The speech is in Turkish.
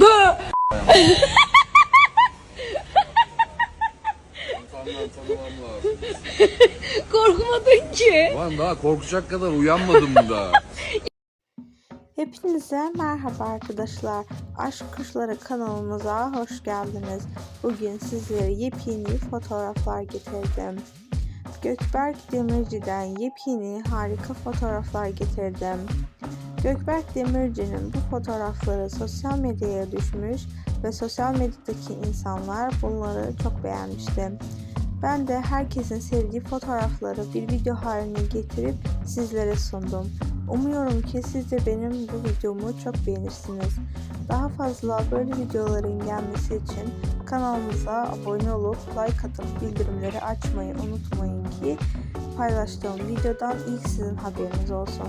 Lazım. Korkmadın ki. Lan daha korkacak kadar uyanmadım da. Hepinize merhaba arkadaşlar. Aşk Kuşları kanalımıza hoş geldiniz. Bugün sizlere yepyeni fotoğraflar getirdim. Gökberk Demirci'den yepyeni harika fotoğraflar getirdim. Gökberk Demirci'nin bu fotoğrafları sosyal medyaya düşmüş ve sosyal medyadaki insanlar bunları çok beğenmişti. Ben de herkesin sevdiği fotoğrafları bir video haline getirip sizlere sundum. Umuyorum ki siz de benim bu videomu çok beğenirsiniz. Daha fazla böyle videoların gelmesi için kanalımıza abone olup like atıp bildirimleri açmayı unutmayın ki paylaştığım videodan ilk sizin haberiniz olsun.